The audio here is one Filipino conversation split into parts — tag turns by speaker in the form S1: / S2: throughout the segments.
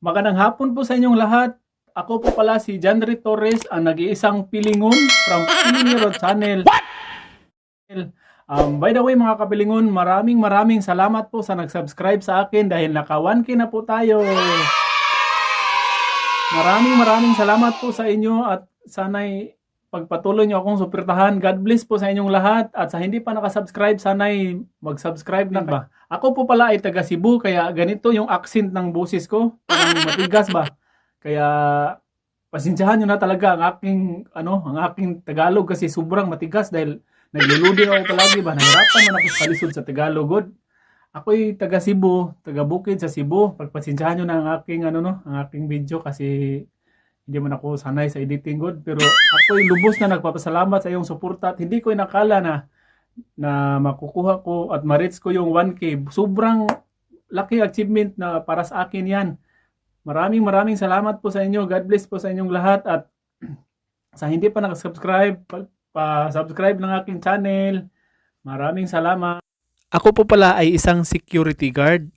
S1: Magandang hapon po sa inyong lahat. Ako po pala si Janry Torres, ang nag-iisang pilingon from Pilingiro Channel. Um, by the way mga kapilingon, maraming maraming salamat po sa nag-subscribe sa akin dahil naka 1K na po tayo. Maraming maraming salamat po sa inyo at sana'y pagpatuloy nyo akong suportahan. God bless po sa inyong lahat at sa hindi pa nakasubscribe, sana'y mag-subscribe na ba. Ako po pala ay taga Cebu kaya ganito yung accent ng boses ko. Parang matigas ba? Kaya pasensyahan nyo na talaga ang aking ano, ang aking Tagalog kasi sobrang matigas dahil nagluludi ako palagi ba. Nahirapan man ako sa kalisod sa Tagalog. God. Ako'y taga Cebu, taga Bukid sa Cebu. Pagpasensyahan nyo na ang aking ano no, ang aking video kasi hindi man ako sanay sa editing god pero ako'y lubos na nagpapasalamat sa iyong suporta at hindi ko inakala na na makukuha ko at ma-reach ko yung 1K. Sobrang laki achievement na para sa akin yan. Maraming maraming salamat po sa inyo. God bless po sa inyong lahat at sa hindi pa nakasubscribe, pa- pa-subscribe ng aking channel. Maraming salamat.
S2: Ako po pala ay isang security guard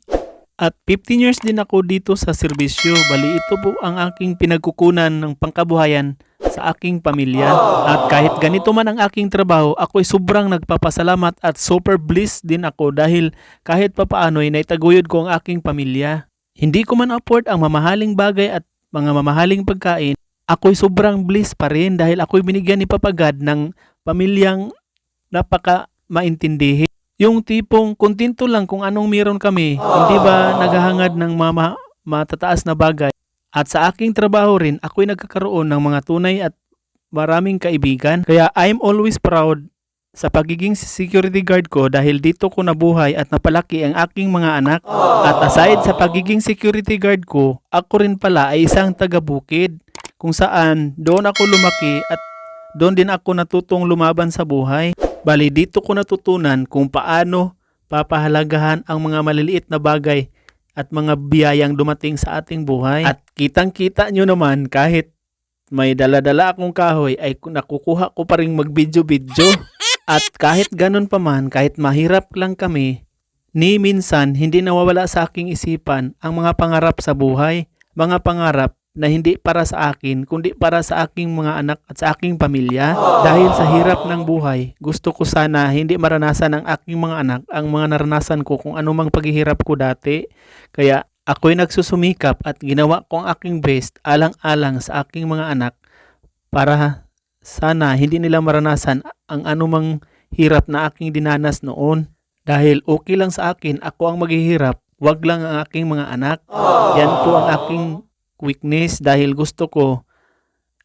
S2: at 15 years din ako dito sa serbisyo. Bali ito po ang aking pinagkukunan ng pangkabuhayan sa aking pamilya. At kahit ganito man ang aking trabaho, ako'y sobrang nagpapasalamat at super blessed din ako dahil kahit papaano'y naitaguyod ko ang aking pamilya. Hindi ko man afford ang mamahaling bagay at mga mamahaling pagkain, ako'y sobrang blessed pa rin dahil ako'y binigyan ni Papagad ng pamilyang napaka maintindihin. Yung tipong kontento lang kung anong meron kami, hindi ba naghahangad ng mama, matataas na bagay. At sa aking trabaho rin, ako'y nagkakaroon ng mga tunay at maraming kaibigan. Kaya I'm always proud sa pagiging security guard ko dahil dito ko nabuhay at napalaki ang aking mga anak. At aside sa pagiging security guard ko, ako rin pala ay isang taga-bukid kung saan doon ako lumaki at doon din ako natutong lumaban sa buhay. Bali dito ko natutunan kung paano papahalagahan ang mga maliliit na bagay at mga biyayang dumating sa ating buhay. At kitang-kita nyo naman kahit may dala-dala akong kahoy ay ku- nakukuha ko pa rin mag-video-video. At kahit ganun pa man, kahit mahirap lang kami, ni minsan hindi nawawala sa aking isipan ang mga pangarap sa buhay. Mga pangarap na hindi para sa akin, kundi para sa aking mga anak at sa aking pamilya. Dahil sa hirap ng buhay, gusto ko sana hindi maranasan ng aking mga anak ang mga naranasan ko kung anumang paghihirap ko dati. Kaya ako'y nagsusumikap at ginawa ko ang aking best alang-alang sa aking mga anak para sana hindi nila maranasan ang anumang hirap na aking dinanas noon. Dahil okay lang sa akin, ako ang maghihirap, wag lang ang aking mga anak. Yan po ang aking weakness dahil gusto ko,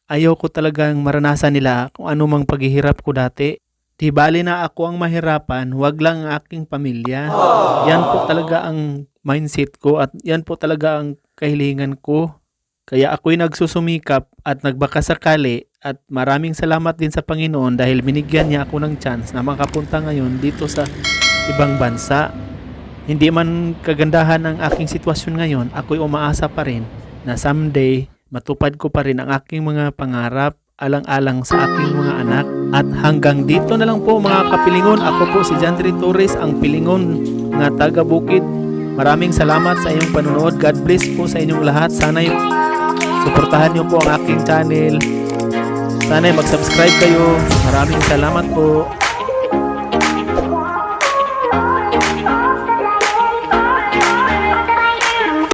S2: ayaw ko talagang maranasan nila kung anumang paghihirap ko dati. Di bali na ako ang mahirapan, wag lang ang aking pamilya. Yan po talaga ang mindset ko at yan po talaga ang kahilingan ko. Kaya ako'y nagsusumikap at nagbakasakali at maraming salamat din sa Panginoon dahil binigyan niya ako ng chance na makapunta ngayon dito sa ibang bansa. Hindi man kagandahan ang aking sitwasyon ngayon, ako'y umaasa pa rin na someday matupad ko pa rin ang aking mga pangarap alang-alang sa aking mga anak. At hanggang dito na lang po mga kapilingon. Ako po si Jandri Torres, ang pilingon nga taga Bukid. Maraming salamat sa inyong panonood. God bless po sa inyong lahat. Sana'y suportahan niyo po ang aking channel. Sana'y mag-subscribe kayo. Maraming salamat po.